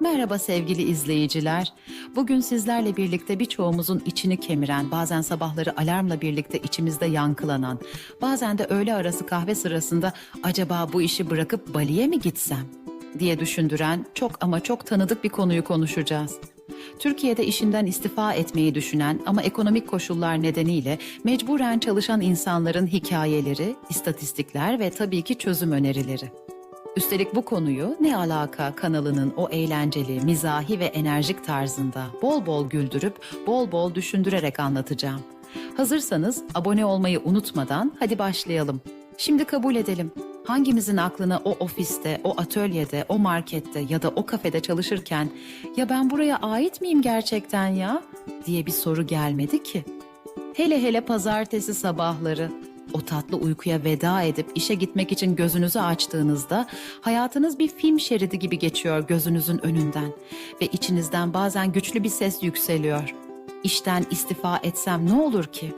Merhaba sevgili izleyiciler. Bugün sizlerle birlikte birçoğumuzun içini kemiren, bazen sabahları alarmla birlikte içimizde yankılanan, bazen de öğle arası kahve sırasında acaba bu işi bırakıp Bali'ye mi gitsem diye düşündüren çok ama çok tanıdık bir konuyu konuşacağız. Türkiye'de işinden istifa etmeyi düşünen ama ekonomik koşullar nedeniyle mecburen çalışan insanların hikayeleri, istatistikler ve tabii ki çözüm önerileri. Üstelik bu konuyu Ne Alaka kanalının o eğlenceli, mizahi ve enerjik tarzında bol bol güldürüp bol bol düşündürerek anlatacağım. Hazırsanız abone olmayı unutmadan hadi başlayalım. Şimdi kabul edelim. Hangimizin aklına o ofiste, o atölyede, o markette ya da o kafede çalışırken ya ben buraya ait miyim gerçekten ya diye bir soru gelmedi ki. Hele hele pazartesi sabahları o tatlı uykuya veda edip işe gitmek için gözünüzü açtığınızda hayatınız bir film şeridi gibi geçiyor gözünüzün önünden ve içinizden bazen güçlü bir ses yükseliyor. İşten istifa etsem ne olur ki?